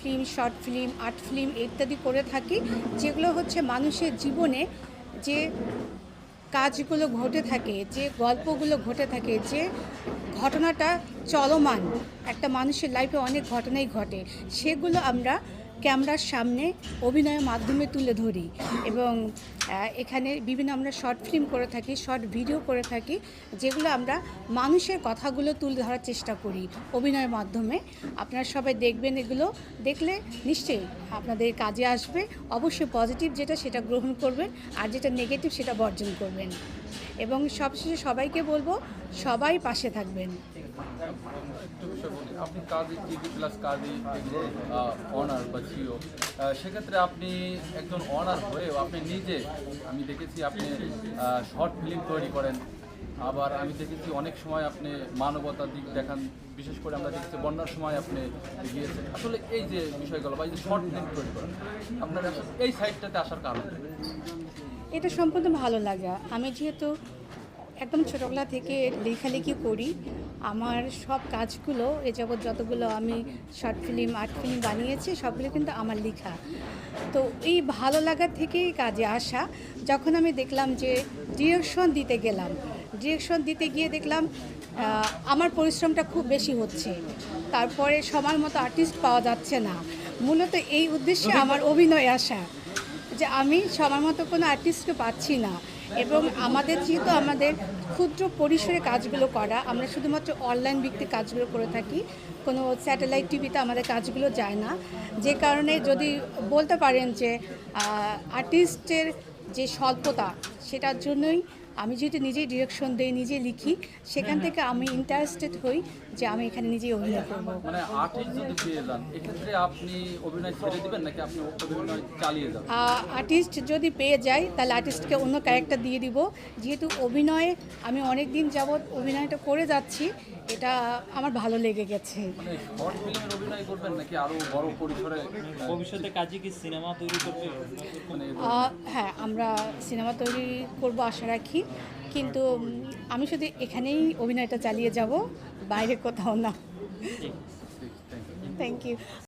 Film, short film, art film ইত্যাদি করে থাকি, যেগুলো হচ্ছে মানুষের জীবনে যে কাজগুলো ঘটে থাকে, যে গল্পগুলো ঘটে থাকে, যে ঘটনাটা চলমান, একটা মানুষের লাইফে অনেক ঘটনাই ঘটে, সেগুলো আমরা ক্যামেরার সামনে অভিনয়ের মাধ্যমে তুলে ধরি এবং এখানে বিভিন্ন আমরা শর্ট ফিল্ম করে থাকি শর্ট ভিডিও করে থাকি, যেগুলো আমরা মানুষের কথাগুলো তুলে ধরার চেষ্টা করি অভিনয়ের মাধ্যমে। আপনারা সবাই দেখবেন এগুলো, দেখলে নিশ্চয়ই আপনাদের কাজে আসবে। অবশ্যই পজিটিভ যেটা সেটা গ্রহণ করবেন, আর যেটা নেগেটিভ সেটা বর্জন করবেন। এবং সবশেষে সবাইকে বলব, সবাই পাশে থাকবেন। আপনি Kazi TV plus Kazi honour বা জিও সেক্ষেত্রে আপনি একজন অনার হয়েও আপনি নিজে, আমি দেখেছি আপনি শর্ট ফিল্ম তৈরি করেন। আবার আমি দেখেছি অনেক সময় আপনি মানবতার দিক দেখান, বিশেষ করে আমরা দেখছি বন্যার সময় আপনি গিয়েছেন আসলে এই যে বিষয়গুলো বা এই যে শর্ট ফিল্ম তৈরি করেন আপনার এই সাইডটাতে আসার কারণ? এটা সম্পূর্ণ ভালো লাগা। আমি যেহেতু একদম ছোটোবেলা থেকে লেখালেখি করি। আমার সব কাজগুলো এ যাবৎ যতগুলো আমি শর্ট ফিল্ম আর্ট ফিল্ম বানিয়েছি সবগুলো কিন্তু আমার লেখা। তো এই ভালো লাগা থেকেই কাজে আসা। যখন আমি দেখলাম যে ডিরেকশন দিতে গেলাম ডিরেকশন দিতে গিয়ে দেখলাম আমার পরিশ্রমটা খুব বেশি হচ্ছে। তারপরে সবার মতো আর্টিস্ট পাওয়া যাচ্ছে না। মূলত এই উদ্দেশ্যে আমার অভিনয় আসা। যে আমি সবার মতো কোনো আর্টিস্টকে পাচ্ছি না। এবং আমাদের যেহেতু আমাদের ক্ষুদ্র পরিসরে কাজগুলো করা, আমরা শুধুমাত্র অনলাইন ভিত্তিক কাজগুলো করে থাকি, কোনো স্যাটেলাইট টিভিতে আমাদের কাজগুলো যায় না। যে কারণে যদি বলতে পারেন যে আর্টিস্টের যে স্বল্পতা, সেটার জন্যই আমি যেহেতু নিজেই ডিরেকশন দিই নিজে লিখি সেখান থেকে আমি ইন্টারেস্টেড হই যে আমি এখানে নিজেই অভিনয় করব। মানে আর্টিস্ট যদি পেয়ে যান এক্ষেত্রে আপনি অভিনয় ছেড়ে দিবেন নাকি আপনি অভিনয় চালিয়ে যাবেন? আর্টিস্ট যদি পেয়ে যাই তাহলে আর্টিস্টকে অন্য ক্যারেক্টার দিয়ে দিব। যেহেতু অভিনয়ে আমি অনেক দিন যাবৎ অভিনয়টা করে যাচ্ছি এটা আমার ভালো লেগে গেছে। মানে শর্ট ফিল্মের অভিনয় করবেন নাকি আরও বড় পরিসরে ভবিষ্যতে কাজে কি সিনেমা তৈরি করবে? মানে হ্যাঁ আমরা সিনেমা তৈরি করব আশা রাখি। কিন্তু আমি শুধু এখানেই অভিনয়টা চালিয়ে যাব বাইরে কোথাও না। Thank you